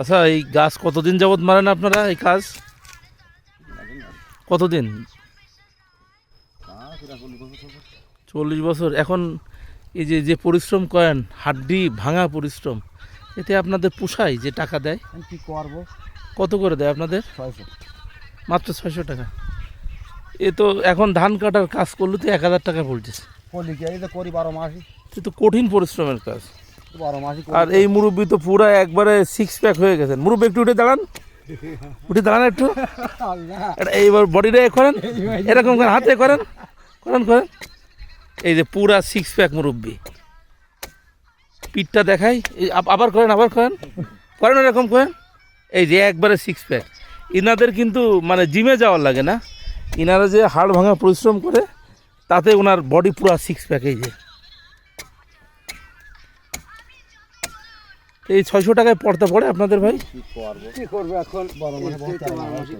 আচ্ছা এই গাছ কতদিন যাবত মারেন আপনারা এই কাজ? কতদিন? চল্লিশ বছর। এখন এই যে যে পরিশ্রম করেন হাড্ডি ভাঙা পরিশ্রম এতে আপনাদের পোষায় যে টাকা দেয়? কি করব? কত করে দেয় আপনাদের? ছয়শো। মাত্র ছয়শো টাকা। এ তো এখন ধান কাটার কাজ করলে তো এক হাজার টাকা তো করি বারো মাসই। এ তো কঠিন পরিশ্রমের কাজ। আর এই মুরব্বি তো পুরো একবারে সিক্স প্যাক হয়ে গেছেন। মুরব্বি একটু উঠে দাঁড়ান। উঠে দাঁড়ান একটু। এইবার বডিটা করেন। এরকম করেন হাতে করেন। করেন করেন। এই যে পুরা সিক্স প্যাক মুরব্বি। পিঠটা দেখাই। আবার করেন আবার করেন। করেন এরকম করেন। এই যে একবারে সিক্স প্যাক ইনাদের কিন্তু মানে জিমে যাওয়ার লাগে না। ইনারা যে হাড় ভাঙা পরিশ্রম করে তাতে ওনার বডি পুরা সিক্স প্যাক এই যে। এই ছয়শো টাকায় পড়তে পড়ে আপনাদের ভাই? কি করব? কি করব এখন?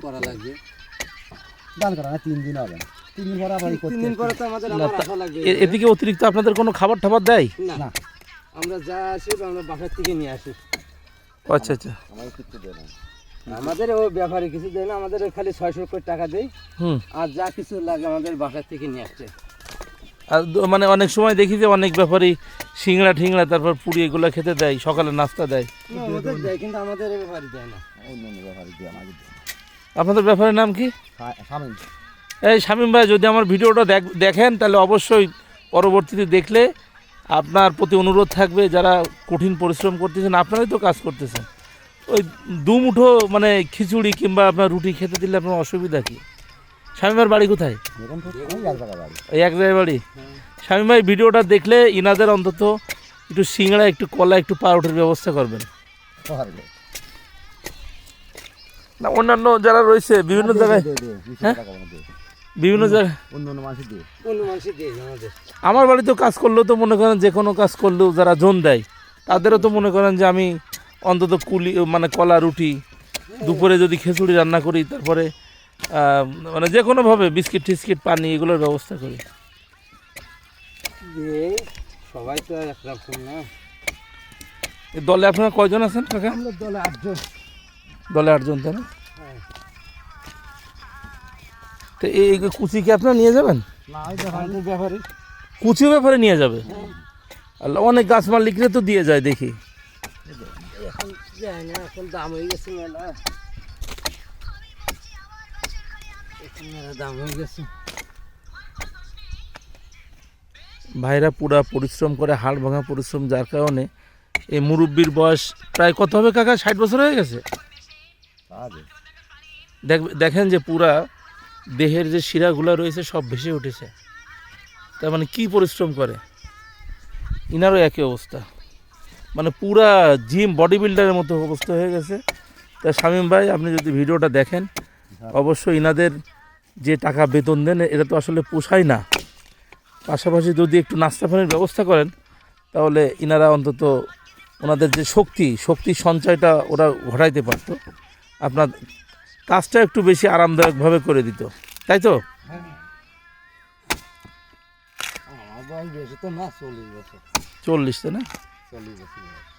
করা লাগবে। দান করা তিন দিন হবে। তিন দিন পরে আবার তিন দিন পরে তো আমাদের আবার লাগবে। এদিকে অতিরিক্ত আপনাদের কোনো খাবার টাবার দেয়? না। আমরা যা আসি আমরা বাসার থেকে নিয়ে আসি। আচ্ছা আচ্ছা। দেয় না। আমাদের ও ব্যাপারে কিছু দেয় না আমাদের খালি ছয়শো করে টাকা দেয়। হুম। আর যা কিছু লাগে আমাদের বাসার থেকে নিয়ে আসছে। মানে অনেক সময় দেখি যে অনেক ব্যাপারই সিংড়া ঠিংড়া তারপর পুরি এগুলো খেতে দেয় সকালে নাস্তা দেয়। কিন্তু আমাদের এ ব্যাপারে দেয় না। আপনাদের ব্যাপারের নাম কি? এই শামীম ভাই যদি আমার ভিডিওটা দেখ- দেখেন তাহলে অবশ্যই পরবর্তীতে দেখলে আপনার প্রতি অনুরোধ থাকবে যারা কঠিন পরিশ্রম করতেছেন আপনারাই তো কাজ করতেছেন। ওই দু মুঠো মানে খিচুড়ি কিংবা আপনার রুটি খেতে দিলে আপনার অসুবিধা কি? শামীম ভাইয়ের বাড়ি কোথায়? এই এক জায়গায় বাড়ি। শামীম ভাই ভিডিওটা দেখলে ইনাদের অন্তত একটু সিংড়া একটু কলা একটু পাউরুটির ব্যবস্থা করবেন। না অন্যান্য যারা রয়েছে বিভিন্ন জায়গায় হ্যাঁ? মতো দে। বিভিন্ন জায়গায় আমার বাড়িতেও কাজ করলেও তো মনে করেন যে কোনো কাজ করলেও যারা জোন দেয় তাদেরও তো মনে করেন যে আমি অন্তত কুলি মানে কলা রুটি দুপুরে যদি খিচুড়ি রান্না করি তারপরে মানে যে কোনোভাবে বিস্কিট টিস্কিট পানি এগুলোর ব্যবস্থা করি। সবাই তো একরকম না। দলে আপনারা কয়জন আছেন কাকা? আমরা দলে আটজন। দলে আটজন তাই না? হ্যাঁ। তো এই কুচি কি আপনারা নিয়ে যাবেন? ব্যাপারে। কুচিও ব্যাপারে নিয়ে যাবে? আল্লাহ অনেক গাছ মালিকরা তো দিয়ে যায় দেখি। এখন দাম হয়ে গেছে মেলা এখন মেলা দাম হয়ে গেছে। ভাইরা পুরা পরিশ্রম করে হাড় ভাঙা পরিশ্রম যার কারণে এই মুরব্বীর বয়স প্রায় কত হবে কাকা? ষাট বছর হয়ে গেছে? দেখেন যে পুরা দেহের যে শিরাগুলো রয়েছে সব ভেসে উঠেছে। তার মানে কি পরিশ্রম করে? ইনারও একই অবস্থা। মানে পুরা জিম বডি বিল্ডারের মতো অবস্থা হয়ে গেছে। তা শামীম ভাই আপনি যদি ভিডিওটা দেখেন অবশ্যই ইনাদের যে টাকা বেতন দেন এটা তো আসলে পোষায় না। পাশাপাশি যদি একটু নাস্তা পানির ব্যবস্থা করেন তাহলে ইনারা অন্তত ওনাদের যে শক্তি শক্তির সঞ্চয়টা ওরা ঘটাইতে পারতো। আপনার কাজটা একটু বেশি আরামদায়কভাবে করে দিত। তাই তো? চল্লিশ তাই না? চল্লিশ বছর।